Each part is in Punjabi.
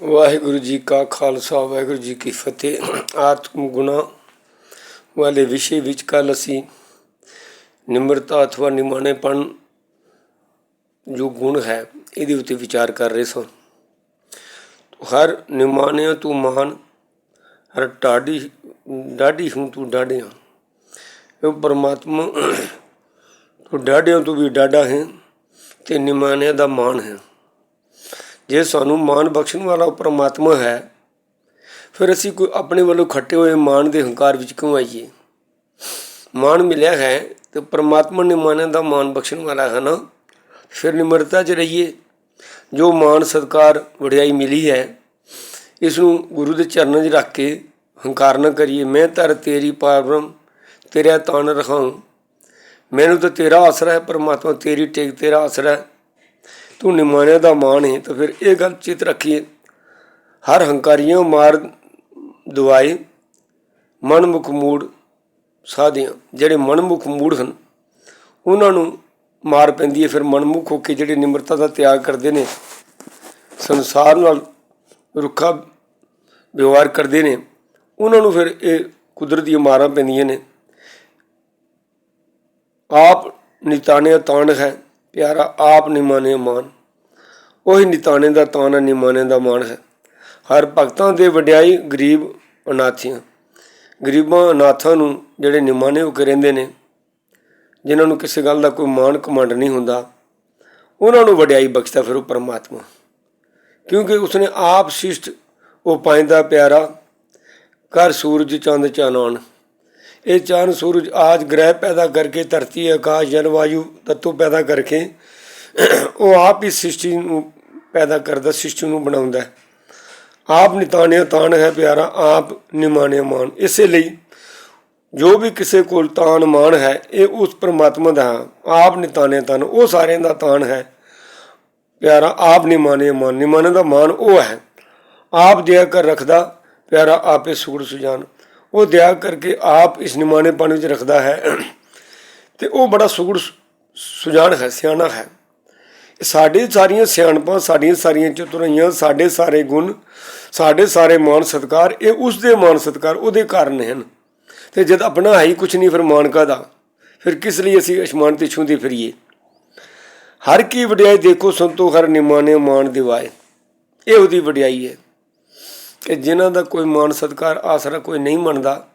ਵਾਹਿਗੁਰੂ ਜੀ ਕਾ ਖਾਲਸਾ, ਵਾਹਿਗੁਰੂ ਜੀ ਕੀ ਫਤਿਹ। ਆਤਮ ਗੁਣਾ ਵਾਲੇ ਵਿਸ਼ੇ ਵਿੱਚ ਕੱਲ ਅਸੀਂ ਨਿਮਰਤਾ ਅਥਵਾ ਨਿਮਾਣੇਪਣ ਜੋ ਗੁਣ ਹੈ, ਇਹਦੇ ਉੱਤੇ ਵਿਚਾਰ ਕਰ ਰਹੇ ਸਾਂ। ਹਰ ਨਿਮਾਣਿਆ ਤੂੰ ਮਹਾਨ, ਹਰ ਟਾਡੀ ਡਾਢੀ ਹੂੰ ਤੂੰ ਡਾਢਿਆ ਇਹ ਪਰਮਾਤਮਾ, ਤੂੰ ਡਾਢਿਆਂ ਤੋਂ ਵੀ ਡਾਢਾ ਹੈ ਤੇ ਨਿਮਾਣਿਆ ਦਾ ਮਾਣ ਹੈ। ਜੇ ਸਾਨੂੰ ਮਾਣ ਬਖਸ਼ਣ ਵਾਲਾ ਪਰਮਾਤਮਾ ਹੈ, ਫਿਰ ਅਸੀਂ ਕੋਈ ਆਪਣੇ ਵੱਲੋਂ ਖੱਟੇ ਹੋਏ ਮਾਣ ਦੇ ਹੰਕਾਰ ਵਿੱਚ ਕਿਉਂ ਆਈਏ? ਮਾਣ ਮਿਲਿਆ ਹੈ ਤੇ ਪਰਮਾਤਮਾ ਨੇ ਮਾਨਾਂ ਦਾ ਮਾਣ ਬਖਸ਼ਣ ਵਾਲਾ ਹੈ ਨਾ? ਫਿਰ ਨਿਮਰਤਾ 'ਚ ਰਹੀਏ। ਜੋ ਮਾਣ ਸਤਕਾਰ ਵਡਿਆਈ ਮਿਲੀ ਹੈ ਇਸ ਨੂੰ ਗੁਰੂ ਦੇ ਚਰਨਾਂ 'ਚ ਰੱਖ ਕੇ ਹੰਕਾਰ ਨਾ ਕਰੀਏ। ਮੈਂ ਤਰ ਤੇਰੀ ਪਾਰਬ੍ਰਹਮ ਤੇਰਾ ਤਾਨ ਰਖਾਂ ਮੈਨੂੰ ਤਾਂ ਤੇਰਾ ਆਸਰਾ ਹੈ, ਪਰਮਾਤਮਾ ਤੇਰੀ ਟੇਕ ਤੇਰਾ ਆਸਰਾ ਹੈ। ਤੂੰ ਨਿਮਾਣਿਆਂ ਦਾ ਮਾਣ ਹੈ, ਤਾਂ ਫਿਰ ਇਹ ਗੱਲ ਚਿਤ ਰੱਖੀਏ। ਹਰ ਹੰਕਾਰੀਆਂ ਮਾਰ ਦਵਾਏ, ਮਨਮੁਖ ਮੂੜ ਸਾਧਿਆਂ। ਜਿਹੜੇ ਮਨਮੁਖ ਮੂੜ ਹਨ, ਉਹਨਾਂ ਨੂੰ ਮਾਰ ਪੈਂਦੀ ਹੈ, ਫਿਰ ਮਨਮੁਖ ਹੋ ਕੇ ਜਿਹੜੇ ਨਿਮਰਤਾ ਦਾ ਤਿਆਗ ਕਰਦੇ ਨੇ, ਸੰਸਾਰ ਨਾਲ ਰੁੱਖਾ ਵਿਵਹਾਰ ਕਰਦੇ ਨੇ, ਉਹਨਾਂ ਨੂੰ ਫਿਰ ਇਹ ਕੁਦਰਤ ਦੀਆਂ ਮਾਰਾਂ ਪੈਂਦੀਆਂ ਨੇ। ਆਪ ਨਿਤਾਣਿਆ ਤਾਣ ਹੈ, ਪਿਆਰਾ ਆਪ ਨਿਮਾਨੇ ਮਾਨ ਉਹੀ ਨਿਤਾਣੇ ਦਾ ਤਾਣ ਹੈ ਨਿਮਾਨੇ ਦਾ ਮਾਣ ਹੈ। ਹਰ ਭਗਤਾਂ ਦੇ ਵਡਿਆਈ ਗਰੀਬ ਅਨਾਥੀਆਂ ਗਰੀਬਾਂ ਅਨਾਥਾਂ ਨੂੰ ਜਿਹੜੇ ਨਿਮਾਣੇ ਹੋ ਕੇ ਰਹਿੰਦੇ ਨੇ, ਜਿਨ੍ਹਾਂ ਨੂੰ ਕਿਸੇ ਗੱਲ ਦਾ ਕੋਈ ਮਾਣ ਕਮਾਂਡ ਨਹੀਂ ਹੁੰਦਾ, ਉਹਨਾਂ ਨੂੰ ਵਡਿਆਈ ਬਖਸ਼ਦਾ ਫਿਰ ਉਹ ਪਰਮਾਤਮਾ। ਕਿਉਂਕਿ ਉਸਨੇ ਆਪ ਸਿਸ਼ਟ ਉਹ ਪਾਇੰਦਾ ਪਿਆਰਾ ਕਰ ਸੂਰਜ, ਚੰਦ, ਚਾਨਣ। ਇਹ ਚਾਨ ਸੂਰਜ ਆਜ ਗ੍ਰਹਿ ਪੈਦਾ ਕਰਕੇ ਧਰਤੀ, ਆਕਾਸ਼, ਜਲ, ਵਾਯੂ, ਤੱਤੂ ਪੈਦਾ ਕਰਕੇ ਉਹ ਆਪ ਹੀ ਸ੍ਰਿਸ਼ਟੀ ਨੂੰ ਪੈਦਾ ਕਰਦਾ ਸ੍ਰਿਸ਼ਟੀ ਨੂੰ ਬਣਾਉਂਦਾ ਹੈ। ਆਪ ਨਿਤਾਣਿਆ ਤਾਣ ਹੈ ਪਿਆਰਾ, ਆਪ ਨਿਮਾਣਿਆ ਮਾਨ ਇਸੇ ਲਈ ਜੋ ਵੀ ਕਿਸੇ ਕੋਲ ਤਾਣ ਮਾਨ ਹੈ, ਇਹ ਉਸ ਪਰਮਾਤਮਾ ਦਾ ਹੈ। ਆਪ ਨਿਤਾਣਿਆ ਤਾਣ, ਉਹ ਸਾਰਿਆਂ ਦਾ ਤਾਣ ਹੈ। ਪਿਆਰਾ, ਆਪ ਨਿਮਾਣਿਆ ਮਾਨ ਨਿਮਾਣੇ ਦਾ ਮਾਨ ਉਹ ਹੈ। ਆਪ ਦਿਆ ਕਰ ਰੱਖਦਾ, ਪਿਆਰਾ, ਆਪੇ ਸੂੜ ਸੁਜਾਨ। ਉਹ ਦਿਆ ਕਰਕੇ ਆਪ ਇਸ ਨਿਮਾਣੇ ਪਾਣੀ ਵਿੱਚ ਰੱਖਦਾ ਹੈ। ਤੇ ਉਹ ਬੜਾ ਸੁਗੜ ਸੁਜਾਨ ਹੈ, ਸਿਆਣਾ ਹੈ। ਸਾਡੇ ਸਾਰੀਆਂ ਸਿਆਣਪਾਂ, ਸਾਡੀਆਂ ਸਾਰੀਆਂ ਚਤੁਰਾਈਆਂ, ਸਾਡੇ ਸਾਰੇ ਗੁਣ, ਸਾਡੇ ਸਾਰੇ ਮਾਨ ਸਤਕਾਰ, ਇਹ ਉਸ ਦੇ ਮਾਨ ਸਤਕਾਰ, ਉਹਦੇ ਕਾਰਨ ਹਨ। ਤੇ ਜਦ ਆਪਣਾ ਹੈ ਹੀ ਕੁਛ ਨਹੀਂ ਫਿਰ ਮਾਨ ਕਾਦਾ ਫਿਰ ਕਿਸ ਲਈ ਅਸੀਂ ਅਸਮਾਨ ਤੇ ਛੂੰਦੇ ਫਿਰੀਏ? ਹਰ ਕੀ ਵਡਿਆਈ ਦੇਖੋ ਸੰਤੋ, ਹਰ ਨਿਮਾਨੇ ਮਾਨ ਦਿਵਾਏ। ਇਹ ਉਹਦੀ ਵਡਿਆਈ ਹੈ ਕਿ ਜਿਨ੍ਹਾਂ ਦਾ ਕੋਈ ਮਾਨ ਸਤਕਾਰ, ਆਸਰਾ ਕੋਈ ਨਹੀਂ ਮੰਨਦਾ,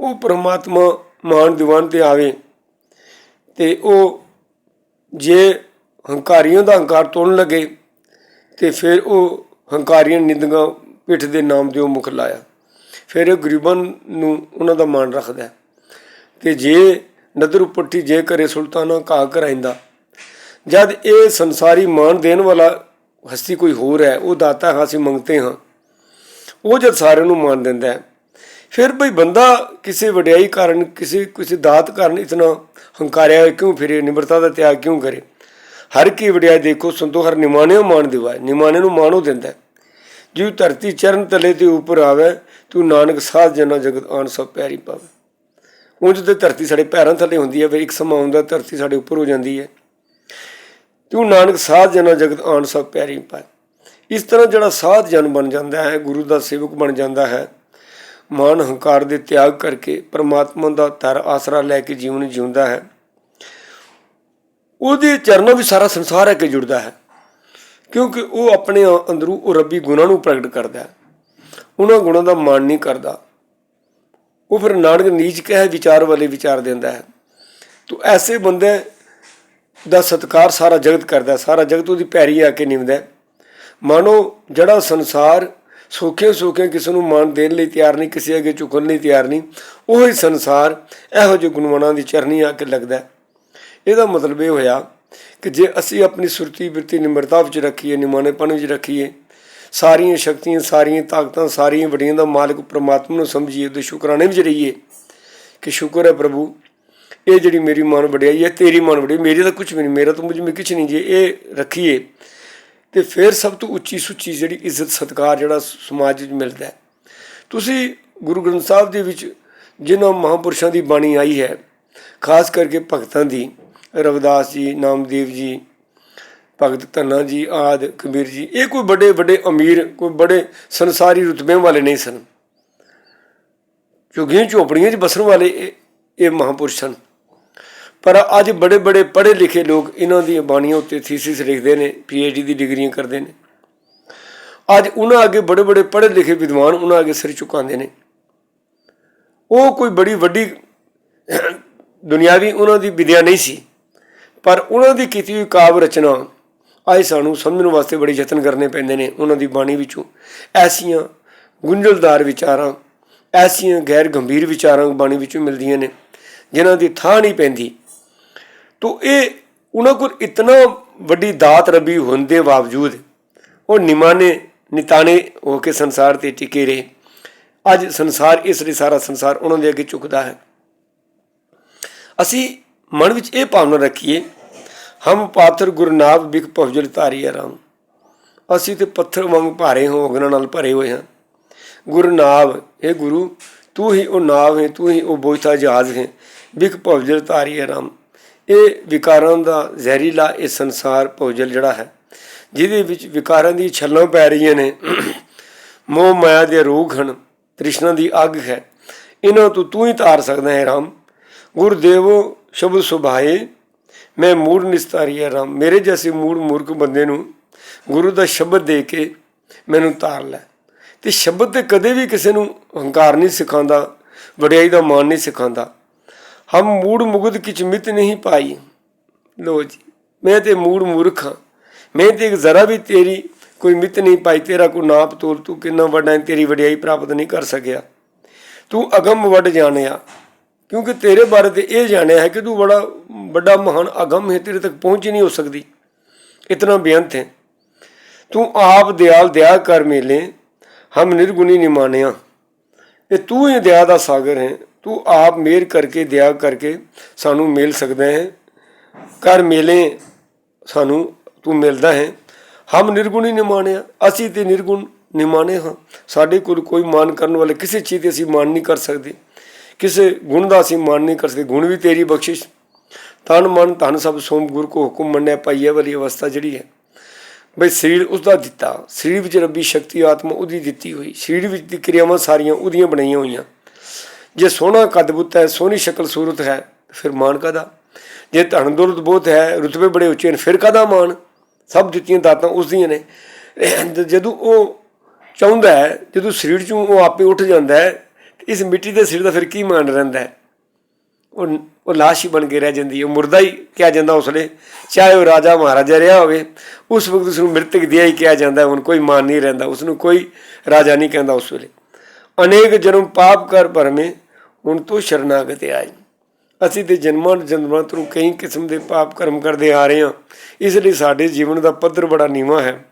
ਉਹ ਪ੍ਰਮਾਤਮਾ ਮਾਨ ਦੀਵਾਨ ਤੇ ਆਵੇ ਤੇ ਉਹ ਜੇ ਹੰਕਾਰੀਆਂ ਦਾ ਹੰਕਾਰ ਤੋੜਨ ਲੱਗੇ ਤੇ ਫਿਰ ਉਹ ਹੰਕਾਰੀਆਂ ਨਿੰਦਗਾ ਪਿੱਠ ਦੇ ਨਾਮ ਦੇ ਉਹ ਮੁਖ ਲਾਇਆ। ਫਿਰ ਉਹ ਗਰੀਬਾਂ ਨੂੰ ਉਹਨਾਂ ਦਾ ਮਾਣ ਰੱਖਦਾ। ਹੈ। ਤੇ ਜੇ ਨਦਰ ਉਪੱਟੀ ਜੇ ਕਰੇ ਸੁਲਤਾਨਾ ਕਾ ਕਰਾਇੰਦਾ ਜਦ ਇਹ ਸੰਸਾਰੀ ਮਾਣ ਦੇਣ ਵਾਲਾ ਹਸਤੀ ਕੋਈ ਹੋਰ ਹੈ, ਉਹ ਦਾਤਾ ਹਾਂ, ਅਸੀਂ ਮੰਗਤੇ ਹਾਂ। ਉਹ ਜਦ ਸਾਰਿਆਂ ਨੂੰ ਮਾਣ ਦਿੰਦਾ ਹੈ, ਫਿਰ ਭਈ ਬੰਦਾ ਕਿਸੇ ਵਡਿਆਈ ਕਾਰਨ, ਕਿਸੇ ਕਿਸੇ ਦਾਤ ਕਾਰਨ ਇਤਨਾ ਹੰਕਾਰਿਆ ਕਿਉਂ ਫਿਰੇ ਨਿਮਰਤਾ ਦਾ ਤਿਆਗ ਕਿਉਂ ਕਰੇ? ਹਰ ਕੀ ਵਡਿਆਈ ਦੇਖੋ, ਸੰਤੋ ਹਰ ਨਿਮਾਣਿਓ ਮਾਨ ਦਿਵਾਏ। ਨਿਮਾਣੇ ਨੂੰ ਮਾਣੋ ਦਿੰਦਾ ਹੈ। ਜਿਉ ਧਰਤੀ ਚਰਨ ਤਲੇ ਤੇ ਉੱਪਰ ਆਵੇ ਤੂੰ ਨਾਨਕ ਸਾਧ ਜਨਾ ਜਗਤ ਆਣ ਸਭ ਪੈਰੀ ਪਾਵੇ। ਉਂਝ ਤੇ ਧਰਤੀ ਸਾਡੇ ਪੈਰਾਂ ਥੱਲੇ ਹੁੰਦੀ ਹੈ, ਫਿਰ ਇੱਕ ਸਮਾਂ ਆਉਂਦਾ, ਧਰਤੀ ਸਾਡੇ ਉੱਪਰ ਹੋ ਜਾਂਦੀ ਹੈ। ਤੂੰ ਨਾਨਕ ਸਾਧ ਜਨਾ ਜਗਤ ਆਣ ਸਭ ਪੈਰੀ ਪਾਏ ਇਸ ਤਰ੍ਹਾਂ ਜਿਹੜਾ ਸਾਧ ਜਨ ਬਣ ਜਾਂਦਾ ਹੈ, ਗੁਰੂ ਦਾ ਸੇਵਕ ਬਣ ਜਾਂਦਾ ਹੈ, ਮਾਨ ਹੰਕਾਰ ਦੇ ਤਿਆਗ ਕਰਕੇ ਪਰਮਾਤਮਾ ਦਾ ਤਰ ਆਸਰਾ ਲੈ ਕੇ ਜੀਵਨ ਜਿਉਂਦਾ ਹੈ। ਉਹਦੇ ਚਰਨਾਂ ਵਿੱਚ ਸਾਰਾ ਸੰਸਾਰ ਆ ਕੇ ਜੁੜਦਾ ਹੈ। ਕਿਉਂਕਿ ਉਹ ਆਪਣੇ ਅੰਦਰੋਂ ਉਹ ਰੱਬੀ ਗੁਣਾਂ ਨੂੰ ਪ੍ਰਗਟ ਕਰਦਾ ਹੈ। ਉਹਨਾਂ ਗੁਣਾਂ ਦਾ ਮਾਣ ਨਹੀਂ ਕਰਦਾ। ਉਹ ਫਿਰ ਨਾਨਕ ਨੀਚ ਕਹਿ ਵਿਚਾਰ ਵਾਲੇ ਵਿਚਾਰ ਦਿੰਦਾ ਹੈ। ਤੋ ਐਸੇ ਬੰਦੇ ਦਾ ਸਤਕਾਰ ਸਾਰਾ ਜਗਤ ਕਰਦਾ ਸਾਰਾ ਜਗਤ ਉਹਦੀ ਪੈਰੀ ਆ ਕੇ ਨਿਮਦਾ ਮਾਨੋ ਜਿਹੜਾ ਸੰਸਾਰ ਸੋਖੇ ਸੋਖੇ ਕਿਸੇ ਨੂੰ ਮਾਨ ਦੇਣ ਲਈ ਤਿਆਰ ਨਹੀਂ, ਕਿਸੇ ਅੱਗੇ ਝੁਕਣ ਲਈ ਤਿਆਰ ਨਹੀਂ, ਉਹ ਹੀ ਸੰਸਾਰ ਇਹੋ ਜਿਹੇ ਗੁਣਵਾਨਾਂ ਦੀ ਚਰਨੀ ਆ ਕੇ ਲੱਗਦਾ ਇਹਦਾ ਮਤਲਬ ਇਹ ਹੋਇਆ ਕਿ ਜੇ ਅਸੀਂ ਆਪਣੀ ਸੁਰਤੀ ਬਿਰਤੀ ਨਿਮਰਤਾ ਵਿੱਚ ਰੱਖੀਏ, ਨਿਮਾਣੇਪਣ ਵਿੱਚ ਰੱਖੀਏ, ਸਾਰੀਆਂ ਸ਼ਕਤੀਆਂ, ਸਾਰੀਆਂ ਤਾਕਤਾਂ, ਸਾਰੀਆਂ ਵੱਡੀਆਂ ਦਾ ਮਾਲਕ ਪ੍ਰਮਾਤਮਾ ਨੂੰ ਸਮਝੀਏ ਤੇ ਸ਼ੁਕਰਾਨੇ ਵਿੱਚ ਰਹੀਏ ਕਿ ਸ਼ੁਕਰ ਹੈ ਪ੍ਰਭੂ, ਇਹ ਜਿਹੜੀ ਮੇਰੀ ਮਨ ਵਡਿਆਈ ਹੈ, ਤੇਰੀ ਮਨ ਵਡਿਆਈ, ਮੇਰੀ ਤਾਂ ਕੁਝ ਵੀ ਨਹੀਂ, ਮੇਰਾ ਤਾਂ ਮੁਝ ਮੇ ਕੁਝ ਨਹੀਂ ਜੇ ਇਹ ਰੱਖੀਏ, ਤੇ ਫਿਰ ਸਭ ਤੋਂ ਉੱਚੀ ਸੁੱਚੀ ਜਿਹੜੀ ਇੱਜ਼ਤ, ਸਤਕਾਰ ਜਿਹੜਾ ਸਮਾਜ ਵਿੱਚ ਮਿਲਦਾ ਹੈ। ਤੁਸੀਂ ਗੁਰੂ ਗ੍ਰੰਥ ਸਾਹਿਬ ਦੇ ਵਿੱਚ ਜਿਨ੍ਹਾਂ ਮਹਾਂਪੁਰਸ਼ਾਂ ਦੀ ਬਾਣੀ ਆਈ ਹੈ, ਖਾਸ ਕਰਕੇ ਭਗਤਾਂ ਦੀ ਰਵਿਦਾਸ ਜੀ, ਨਾਮਦੇਵ ਜੀ, ਭਗਤ ਧੰਨਾ ਜੀ, ਆਦ, ਕਬੀਰ ਜੀ, ਇਹ ਕੋਈ ਵੱਡੇ ਵੱਡੇ ਅਮੀਰ, ਕੋਈ ਬੜੇ ਸੰਸਾਰੀ ਰੁਤਬਿਆਂ ਵਾਲੇ ਨਹੀਂ ਸਨ। ਝੁੱਗੀਆਂ, ਝੋਪੜੀਆਂ 'ਚ ਬਸਣ ਵਾਲੇ ਇਹ ਇਹ ਮਹਾਂਪੁਰਸ਼ ਸਨ। ਪਰ ਅੱਜ ਬੜੇ ਬੜੇ ਪੜ੍ਹੇ ਲਿਖੇ ਲੋਕ ਇਹਨਾਂ ਦੀਆਂ ਬਾਣੀਆਂ ਉੱਤੇ ਥੀਸਿਸ ਲਿਖਦੇ ਨੇ ਪੀਐਚਡੀ ਦੀ ਡਿਗਰੀਆਂ ਕਰਦੇ ਨੇ। ਅੱਜ ਉਹਨਾਂ ਅੱਗੇ ਬੜੇ ਬੜੇ ਪੜ੍ਹੇ ਲਿਖੇ ਵਿਦਵਾਨ ਉਹਨਾਂ ਅੱਗੇ ਸਿਰ ਝੁਕਾਉਂਦੇ ਨੇ। ਉਹ ਕੋਈ ਬੜੀ ਵੱਡੀ ਦੁਨਿਆਵੀ ਉਹਨਾਂ ਦੀ ਵਿਦਿਆ ਨਹੀਂ ਸੀ। ਪਰ ਉਹਨਾਂ ਦੀ ਕੀਤੀ ਹੋਈ ਕਾਵ ਰਚਨਾ ਅੱਜ ਸਾਨੂੰ ਸਮਝਣ ਵਾਸਤੇ ਬੜੇ ਯਤਨ ਕਰਨੇ ਪੈਂਦੇ ਨੇ ਉਹਨਾਂ ਦੀ ਬਾਣੀ ਵਿੱਚੋਂ। ਐਸੀਆਂ ਗੁੰਝਲਦਾਰ ਵਿਚਾਰਾਂ, ਐਸੀਆਂ ਗੈਰ ਗੰਭੀਰ ਵਿਚਾਰਾਂ ਬਾਣੀ ਵਿੱਚੋਂ ਮਿਲਦੀਆਂ ਨੇ, ਜਿਨ੍ਹਾਂ ਦੀ ਥਾਂ ਨਹੀਂ ਪੈਂਦੀ। ਤੋ ਇਹ ਉਹਨਾਂ ਕੋਲ ਇਤਨਾ ਵੱਡੀ ਦਾਤ ਰੱਬੀ ਹੋਣ ਦੇ ਬਾਵਜੂਦ ਉਹ ਨਿਮਾਨੇ, ਨਿਤਾਣੇ ਹੋ ਕੇ ਸੰਸਾਰ ਤੇ ਟਿਕੇ ਰਹੇ। ਅੱਜ ਸੰਸਾਰ ਇਸ ਲਈ ਸਾਰਾ ਸੰਸਾਰ ਉਹਨਾਂ ਦੇ ਅੱਗੇ ਝੁਕਦਾ ਹੈ। ਅਸੀਂ ਮਨ ਵਿੱਚ ਇਹ ਭਾਵਨਾ ਰੱਖੀਏ, ਹਮ ਪਾਥਰ ਗੁਰਨਾਬ ਬਿਕ ਭਵਜਲ ਧਾਰੀ ਰਾਮ ਅਸੀਂ ਤੇ ਪੱਥਰ ਵਾਂਗ ਭਾਰੇ ਹੋ, ਅਗਨਾਂ ਨਾਲ ਭਰੇ ਹੋਏ ਹਾਂ। ਗੁਰਨਾਬ ਇਹ ਗੁਰੂ, ਤੂੰ ਹੀ ਉਹ ਨਾਵ ਹੈ, ਤੂੰ ਹੀ ਉਹ ਬੋਝਾ ਜਹਾਜ਼ ਹੈ ਬਿਕ ਭਵਜਲ ਧਾਰੀ ਰਾਮ ਇਹ ਵਿਕਾਰਾਂ ਦਾ ਜ਼ਹਿਰੀਲਾ ਇਹ ਸੰਸਾਰ ਭੋਜਲ ਜਿਹੜਾ ਹੈ, ਜਿਹਦੇ ਵਿੱਚ ਵਿਕਾਰਾਂ ਦੀ ਛੱਲਾਂ ਪੈ ਰਹੀਆਂ ਨੇ। ਮੋਹ ਮਾਇਆ ਦੇ ਰੋਗ ਹਨ, ਤ੍ਰਿਸ਼ਨਾ ਦੀ ਅੱਗ ਹੈ। ਇਹਨਾਂ ਤੋਂ ਤੂੰ ਹੀ ਤਾਰ ਸਕਦਾ ਹੈ ਰਾਮ ਗੁਰਦੇਵੋ ਸ਼ਬਦ ਸੁਭਾਏ। ਮੈਂ ਮੂੜ ਨਿਸਤਾਰੀਆ ਰਾਮ। ਮੇਰੇ ਜੈਸੇ ਮੂੜ ਮੂਰਖ ਬੰਦੇ ਨੂੰ ਗੁਰੂ ਦਾ ਸ਼ਬਦ ਦੇ ਕੇ ਮੈਨੂੰ ਤਾਰ ਲੈ। ਤੇ ਸ਼ਬਦ ਤੇ ਕਦੇ ਵੀ ਕਿਸੇ ਨੂੰ ਹੰਕਾਰ ਨਹੀਂ ਸਿਖਾਉਂਦਾ, ਵਡਿਆਈ ਦਾ ਮਾਣ ਨਹੀਂ ਸਿਖਾਉਂਦਾ। ਹਮ ਮੂੜ ਮੁਗਦ ਕਿਚ ਮਿਤ ਨਹੀਂ ਪਾਈ। ਲੋ ਜੀ, ਮੈਂ ਤੇ ਮੂੜ ਮੂਰਖ ਹਾਂ। ਮੈਂ ਤੇ ਇੱਕ ਜ਼ਰਾ ਵੀ ਤੇਰੀ ਕੋਈ ਮਿਤ ਨਹੀਂ ਪਾਈ, ਤੇਰਾ ਕੋ ਨਾਪ ਤੋਲ ਤੂੰ ਕਿੰਨਾ ਵੱਡਾ ਤੇਰੀ ਵਡਿਆਈ ਪ੍ਰਾਪਤ ਨਹੀਂ ਕਰ ਸਕਿਆ। ਤੂੰ ਅਗਮ ਵੱਡ ਜਾਣਿਆ। ਕਿਉਂਕਿ ਤੇਰੇ ਬਾਰੇ ਤੇ ਇਹ ਜਾਣਿਆ ਹੈ ਕਿ ਤੂੰ ਬੜਾ, ਵੱਡਾ ਮਹਾਨ ਅਗਮ ਹੈ, ਤੇਰੇ ਤੱਕ ਪਹੁੰਚ ਹੀ ਨਹੀਂ ਹੋ ਸਕਦੀ। ਇਤਨਾ ਬੇਅੰਤ ਹੈ। ਤੂੰ ਆਪ ਦਿਆਲ ਦਇਆ ਕਰ ਮੇਲੇ, ਹਮ ਨਿਰਗੁਣੀ ਨਹੀਂ ਇਹ ਤੂੰ ਹੀ ਦਇਆ ਦਾ ਸਾਗਰ ਹੈ। ਤੂੰ ਆਪ ਮੇਰ ਕਰਕੇ ਦਇਆ ਕਰਕੇ ਸਾਨੂੰ ਮਿਲ ਸਕਦਾ ਹੈ। ਕਰ ਮੇਲੇ ਸਾਨੂੰ ਤੂੰ ਮਿਲਦਾ ਹੈ। ਹਮ ਨਿਰਗੁਣੀ ਨਹੀਂ ਅਸੀਂ ਤੇ ਨਿਰਗੁਣ ਨਹੀਂ ਹਾਂ। ਸਾਡੇ ਕੋਲ ਕੋਈ ਮਾਨ ਕਰਨ ਵਾਲੇ ਕਿਸੇ ਚੀਜ਼ ਤੇ ਅਸੀਂ ਮਾਨ ਨਹੀਂ ਕਰ ਸਕਦੇ। ਕਿਸੇ ਗੁਣ ਦਾ ਅਸੀਂ ਮਾਨ ਨਹੀਂ ਕਰ ਸਕਦੇ ਗੁਣ ਵੀ ਤੇਰੀ ਬਖਸ਼ਿਸ਼। ਤਨ ਮਨ, ਧਨ ਸਭ ਸੋਮ ਗੁਰ ਕੋ ਹੁਕਮ ਮੰਨਿਆ ਪਾਈਏ ਵਾਲੀ ਅਵਸਥਾ ਜਿਹੜੀ ਹੈ। ਬਈ ਸਰੀਰ ਉਸ ਦਾ ਦਿੱਤਾ, ਸਰੀਰ ਵਿੱਚ ਰੱਬੀ ਸ਼ਕਤੀ, ਆਤਮਾ ਉਹਦੀ ਦਿੱਤੀ ਹੋਈ, ਸਰੀਰ ਵਿੱਚ ਦੀ ਕਿਰਿਆਵਾਂ ਸਾਰੀਆਂ ਉਹਦੀਆਂ ਬਣਾਈਆਂ ਹੋਈਆਂ। ਜੇ ਸੋਹਣਾ ਕਦਬੁੱਤ ਹੈ, ਸੋਹਣੀ ਸ਼ਕਲ ਸੂਰਤ ਹੈ ਫਿਰ ਮਾਨ ਕਾਦਾ ਜੇ ਧਨ ਦੌਲਤ ਬਹੁਤ ਹੈ, ਰੁਤਬੇ ਬੜੇ ਉੱਚੇ ਨੇ, ਫਿਰ ਕਾਦਾ ਮਾਨ ਸਭ ਦਿੱਤੀਆਂ ਦਾਤਾਂ ਉਸ ਦੀਆਂ ਨੇ। ਜਦੋਂ ਉਹ ਚਾਹੁੰਦਾ ਹੈ, ਜਦੋਂ ਸਰੀਰ ਚੋਂ ਉਹ ਆਪੇ ਉੱਠ ਜਾਂਦਾ ਹੈ ਇਸ ਮਿੱਟੀ ਦੇ ਸਿਰ ਦਾ ਫਿਰ ਕੀ ਮਾਣ ਰਹਿੰਦਾ ਉਹ ਉਹ ਲਾਸ਼ ਹੀ ਬਣ ਕੇ ਰਹਿ ਜਾਂਦੀ ਹੈ। ਉਹ ਮੁਰਦਾ ਹੀ ਕਿਹਾ ਜਾਂਦਾ ਉਸਲੇ। ਚਾਹੇ ਉਹ ਰਾਜਾ ਮਹਾਰਾਜਾ ਰਿਹਾ ਹੋਵੇ, ਉਸ ਵਕਤ ਉਸ ਨੂੰ ਮ੍ਰਿਤਕ ਦਿਆ ਹੀ ਕਿਹਾ ਜਾਂਦਾ ਹੁਣ ਕੋਈ ਮਾਨ ਨਹੀਂ ਰਹਿੰਦਾ। ਉਸ ਨੂੰ ਕੋਈ ਰਾਜਾ ਨਹੀਂ ਕਹਿੰਦਾ ਉਸ ਵੇਲੇ। ਅਨੇਕ ਜਨਮ ਪਾਪ ਕਰ ਭਰਮੇ, ਹੁਣ ਤੋਂ ਸ਼ਰਨਾਗਤ ਆਏ ਅਸੀਂ ਤੇ ਜਨਮਾਂ ਜਨਮਾਂ ਤੋਂ ਕਈ ਕਿਸਮ ਦੇ ਪਾਪ ਕਰਮ ਕਰਦੇ ਆ ਰਹੇ ਹਾਂ। ਇਸ ਲਈ ਸਾਡੇ ਜੀਵਨ ਦਾ ਪੱਧਰ ਬੜਾ ਨੀਵਾਂ ਹੈ।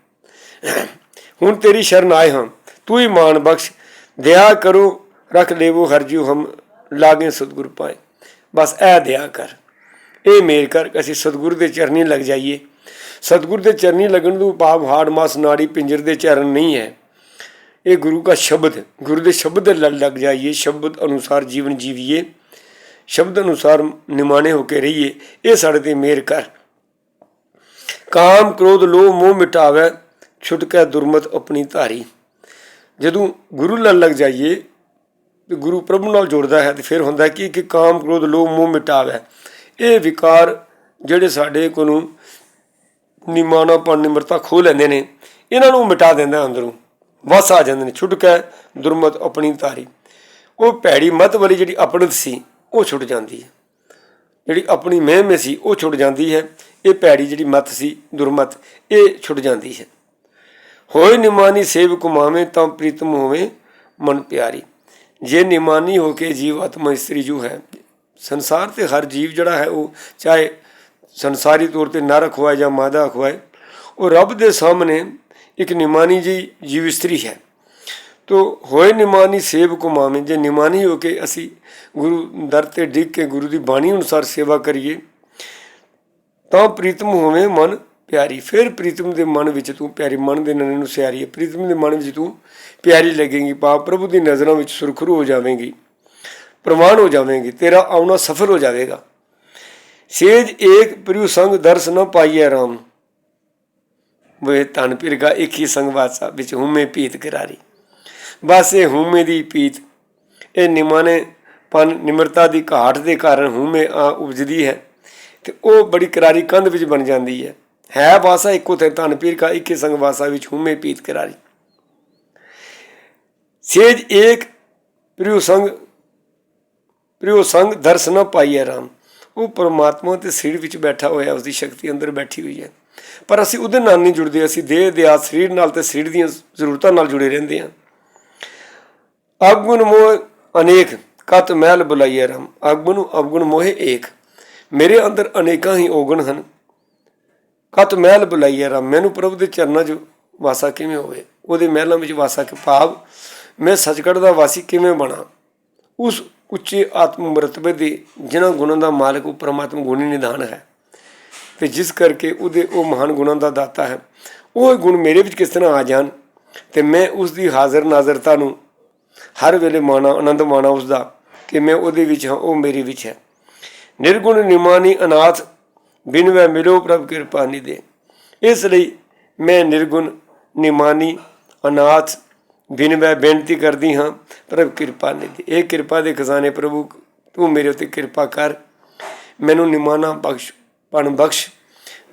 ਹੁਣ ਤੇਰੀ ਸ਼ਰਨ ਆਏ ਹਾਂ। ਤੂੰ ਹੀ ਮਾਨ ਬਖਸ਼। ਦਇਆ ਕਰੋ ਰੱਖ ਲੇਵੋ ਹਰ ਜੀਉ ਹਮ ਲਾਗੇ ਸਤਿਗੁਰ ਪਾਏ। ਬਸ ਇਹ ਦਇਆ ਕਰ। ਇਹ ਮੇਰ ਕਰ ਅਸੀਂ ਸਤਿਗੁਰ ਦੇ ਚਰਨੀ ਲੱਗ ਜਾਈਏ। ਸਤਿਗੁਰ ਦੇ ਚਰਨੀ ਲੱਗਣ ਤੋਂ ਭਾਵ ਹਾੜ ਮਾਸ ਨਾੜੀ ਪਿੰਜਰ ਦੇ ਚਰਨ ਨਹੀਂ ਹੈ। ਇਹ ਗੁਰੂ ਦਾ ਸ਼ਬਦ, ਗੁਰੂ ਦੇ ਸ਼ਬਦ ਲੱਗ ਜਾਈਏ। ਸ਼ਬਦ ਅਨੁਸਾਰ ਜੀਵਨ ਜੀਵੀਏ। ਸ਼ਬਦ ਅਨੁਸਾਰ ਨਿਮਾਣੇ ਹੋ ਕੇ ਰਹੀਏ। ਇਹ ਸਾਡੇ ਤੇ ਮੇਰ ਕਰ। ਕਾਮ, ਕ੍ਰੋਧ, ਲੋਭ, ਮੋਹ ਮਿਟਾਵੇ, ਛੁਟਕੈ ਦੁਰਮਤ ਆਪਣੀ ਧਾਰੀ। ਜਦੋਂ ਗੁਰੂ ਨਾਲ ਲੱਗ ਜਾਈਏ ਤੇ ਗੁਰੂ ਪ੍ਰਭੂ ਨਾਲ ਜੁੜਦਾ ਹੈ ਤੇ ਫਿਰ ਹੁੰਦਾ ਕਿ ਕਿ ਕਾਮ ਕ੍ਰੋਧ ਲੋਭ ਮੋਹ ਮਿਟਾਵੇ ਇਹ ਵਿਕਾਰ ਜਿਹੜੇ ਸਾਡੇ ਕੋ ਨੂੰ ਨਿਮਾਨਾਪਨ ਨਿਮਰਤਾ ਖੋ ਲੈਂਦੇ ਨੇ, ਇਹਨਾਂ ਨੂੰ ਮਿਟਾ ਦਿੰਦਾ ਅੰਦਰੋਂ। ਵਸ ਆ ਜਾਂਦੇ ਨੇ ਛੁਟਕੈ ਦੁਰਮਤ ਆਪਣੀ ਤਾਰੀ। ਉਹ ਭੈੜੀ ਮਤ ਵਾਲੀ ਜਿਹੜੀ ਆਪਣਤ ਸੀ, ਉਹ ਛੁੱਟ ਜਾਂਦੀ ਹੈ। ਜਿਹੜੀ ਆਪਣੀ ਮਹਿਮੇ ਸੀ, ਉਹ ਛੁੱਟ ਜਾਂਦੀ ਹੈ। ਇਹ ਭੈੜੀ ਜਿਹੜੀ ਮਤ ਸੀ, ਦੁਰਮਤ, ਇਹ ਛੁੱਟ ਜਾਂਦੀ ਹੈ। ਹੋਏ ਨਿਮਾਨੀ ਸੇਵ ਕੁਮਾਵੇਂ ਤਾਂ ਪ੍ਰੀਤਮ ਹੋਵੇ ਮਨ ਪਿਆਰੀ। ਜੇ ਨਿਮਾਨੀ ਹੋ ਕੇ ਜੀਵ ਆਤਮਾ ਇਸਤਰੀ ਜੋ ਹੈ, ਸੰਸਾਰ ਤੇ ਹਰ ਜੀਵ ਜਿਹੜਾ ਹੈ ਉਹ ਚਾਹੇ ਸੰਸਾਰੀ ਤੌਰ ਤੇ ਨਰਕ ਖਵਾਏ ਜਾਂ ਮਾਦਾ ਖਵਾਏ ਉਹ ਰੱਬ ਦੇ ਸਾਹਮਣੇ ਇੱਕ ਨਿਮਾਨੀ ਜੀ ਜੀਵ ਇਸਤਰੀ ਹੈ। ਤੋ ਹੋਏ ਨਿਮਾਨੀ ਸੇਵ ਕੁਮਾਵੇਂ ਜੇ ਨਿਮਾਨੀ ਹੋ ਕੇ ਅਸੀਂ ਗੁਰੂ ਦਰ ਤੇ ਡਿੱਗ ਕੇ ਗੁਰੂ ਦੀ ਬਾਣੀ ਅਨੁਸਾਰ ਸੇਵਾ ਕਰੀਏ, ਤਾਂ ਪ੍ਰੀਤਮ ਹੋਵੇ ਮਨ ਪਿਆਰੀ, ਫਿਰ ਪ੍ਰੀਤਮ ਦੇ ਮਨ ਵਿੱਚ ਤੂੰ ਪਿਆਰੀ, ਮਨ ਦੇ ਨਨੇ ਨੂੰ ਸਿਆਰੀ ਹੈ। ਪ੍ਰੀਤਮ ਦੇ ਮਨ ਵਿੱਚ ਤੂੰ ਪਿਆਰੀ ਲੱਗੇਗੀ, ਪਾਪ ਪ੍ਰਭੂ ਦੀ ਨਜ਼ਰਾਂ ਵਿੱਚ ਸੁਰਖਰੂ ਹੋ ਜਾਵੇਂਗੀ ਪ੍ਰਮਾਣ ਹੋ ਜਾਵੇਂਗੀ, ਤੇਰਾ ਆਉਣਾ ਸਫਲ ਹੋ ਜਾਵੇਗਾ। ਸੇਜ ਏਕ ਪ੍ਰਿਯ ਸੰਗ ਦਰਸ ਨ ਪਾਈਐ ਰਾਮ। ਵੇ ਤਨ ਪਿਰਗਾ, ਇੱਕ ਹੀ ਸੰਗ ਵਾਸਾ ਵਿੱਚ ਹਉਮੈ ਪੀਤ ਕਰਾਰੀ। ਬਸ ਇਹ ਹਉਮੈ ਦੀ ਪੀਤ ਇਹ ਨਿਮਾਨੇ ਪਨ ਨਿਮਰਤਾ ਦੀ ਘਾਟ ਦੇ ਕਾਰਨ ਹਉਮੈ ਆ ਉਪਜਦੀ ਹੈ ਤੇ ਉਹ ਬੜੀ ਕਰਾਰੀ ਕੰਧ ਵਿੱਚ ਬਣ ਜਾਂਦੀ ਹੈ। ਹੈ ਵਾਸਾ ਇੱਕੋ ਤੇ ਧਨ ਪੀਰ ਕਾ ਇੱਕੇ ਸੰਗ ਵਾਸਾ ਵਿੱਚ ਹਉਮੈ ਪੀਤ ਕਰਾਰੀ। ਸੇਜ ਏਕ ਪ੍ਰਿਉ ਸੰਗ ਪ੍ਰਿਉ ਸੰਗ ਦਰਸ ਨ ਪਾਈਐ ਰਾਮ। ਉਹ ਪਰਮਾਤਮਾ ਤੇ ਸਰੀਰ ਵਿੱਚ ਬੈਠਾ ਹੋਇਆ ਉਸ ਦੀ ਸ਼ਕਤੀ ਅੰਦਰ ਬੈਠੀ ਹੋਈ ਹੈ। ਪਰ ਅਸੀਂ ਉਹਦੇ ਨਾਲ ਨਹੀਂ ਜੁੜਦੇ, ਅਸੀਂ ਦੇਹ ਦੇ ਆ ਸਰੀਰ ਨਾਲ ਤੇ ਸਰੀਰ ਦੀਆਂ ਜ਼ਰੂਰਤਾਂ ਨਾਲ ਜੁੜੇ ਰਹਿੰਦੇ ਹਾਂ। ਅਗੁਣ ਮੋਹ ਅਨੇਕ, ਕਤ ਮਹਿਲ ਬੁਲਾਈਐ ਰਾਮ। ਅਗੁਣ ਅਵਗੁਣ ਮੋਹਿ ਏਕ। ਮੇਰੇ ਅੰਦਰ ਅਨੇਕਾਂ ਹੀ ਔਗਣ ਹਨ। ਕਤ ਮਹਿਲ ਬੁਲਾਈਏ ਰਾਮ ਮੈਨੂੰ ਪ੍ਰਭੂ ਦੇ ਚਰਨਾਂ 'ਚ ਵਾਸਾ ਕਿਵੇਂ ਹੋਵੇ? ਉਹਦੇ ਮਹਿਲਾਂ ਵਿੱਚ ਵਾਸਾ ਕਿ ਭਾਵ, ਮੈਂ ਸੱਚਖੰਡ ਦਾ ਵਾਸੀ ਕਿਵੇਂ ਬਣਾ? ਉਸ ਉੱਚੇ ਆਤਮ ਮਰਤਬੇ ਦੇ ਜਿਨ੍ਹਾਂ ਗੁਣਾਂ ਦਾ ਮਾਲਕ ਉਹ ਪਰਮਾਤਮਾ ਗੁਣੀ ਨਿਦਾਨ ਹੈ। ਤੇ ਜਿਸ ਕਰਕੇ ਉਹਦੇ ਉਹ ਮਹਾਨ ਗੁਣਾਂ ਦਾ ਦਾਤਾ ਹੈ। ਉਹ ਗੁਣ ਮੇਰੇ ਵਿੱਚ ਕਿਸ ਤਰ੍ਹਾਂ ਆ ਜਾਣ? ਤੇ ਮੈਂ ਉਸ ਦੀ ਹਾਜ਼ਰ ਨਾਜ਼ਰਤਾ ਨੂੰ ਹਰ ਵੇਲੇ ਮਾਣਾ, ਆਨੰਦ ਮਾਣਾ ਉਸ ਦਾ ਕਿ ਮੈਂ ਉਹਦੇ ਵਿੱਚ ਹਾਂ, ਉਹ ਮੇਰੇ ਵਿੱਚ ਹੈ। ਨਿਰਗੁਣ ਨਿਮਾਨੀ ਅਨਾਥ ਬਿਨ ਵੈ ਮਿਲੋ ਪ੍ਰਭ ਕਿਰਪਾ ਨਹੀਂ ਦੇ। ਇਸ ਲਈ ਮੈਂ ਨਿਰਗੁਣ, ਨਿਮਾਨੀ, ਅਨਾਥ ਬਿਨ ਵੈ ਬੇਨਤੀ ਕਰਦੀ ਹਾਂ, ਪ੍ਰਭ ਕਿਰਪਾ ਨਿਦੇ ਇਹ ਕਿਰਪਾ ਦੇ ਖਜ਼ਾਨੇ ਪ੍ਰਭੂ, ਤੂੰ ਮੇਰੇ ਉੱਤੇ ਕਿਰਪਾ ਕਰ। ਮੈਨੂੰ ਨਿਮਾਨਾ ਬਖਸ਼, ਪਣ ਬਖਸ਼।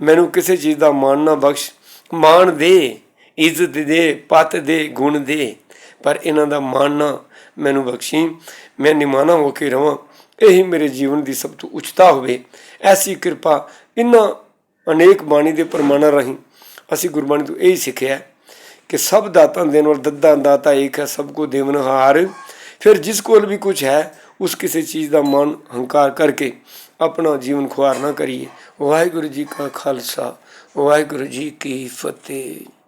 ਮੈਨੂੰ ਕਿਸੇ ਚੀਜ਼ ਦਾ ਮਾਣ ਨਾ ਬਖਸ਼। ਮਾਣ ਦੇ, ਇੱਜ਼ਤ ਦੇ, ਪਤ ਦੇ, ਗੁਣ ਦੇ। ਪਰ ਇਹਨਾਂ ਦਾ ਮਾਣ ਨਾ ਮੈਨੂੰ ਬਖਸ਼ੀ। ਮੈਂ ਨਿਮਾਨਾ ਹੋ ਕੇ ਰਵਾਂ। ਇਹੀ ਮੇਰੇ ਜੀਵਨ ਦੀ ਸਭ ਤੋਂ ਉੱਚਤਾ ਹੋਵੇ। ਐਸੀ ਕਿਰਪਾ ਇਨਾਂ ਅਨੇਕ ਬਾਣੀ ਦੇ ਪ੍ਰਮਾਣਾਂ ਰਾਹੀਂ ਅਸੀਂ ਗੁਰਬਾਣੀ ਤੋਂ ਇਹੀ ਸਿੱਖਿਆ ਕਿ ਸਭ ਦਾਤਾਂ ਦੇਣ ਵਾਲਾ ਦੱਦਾ ਦਾਤਾ ਏਕ ਹੈ, ਸਭ ਕੋ ਦੇਵਨ ਹਾਰ। ਫਿਰ ਜਿਸ ਕੋਲ ਵੀ ਕੁਝ ਹੈ, ਉਸ ਕਿਸੇ ਚੀਜ਼ ਦਾ ਮਨ ਹੰਕਾਰ ਕਰਕੇ ਆਪਣਾ ਜੀਵਨ ਖੁਆਰ ਨਾ ਕਰੀਏ। ਵਾਹਿਗੁਰੂ ਜੀ ਕਾ ਖਾਲਸਾ, ਵਾਹਿਗੁਰੂ ਜੀ ਕੀ ਫਤਿਹ।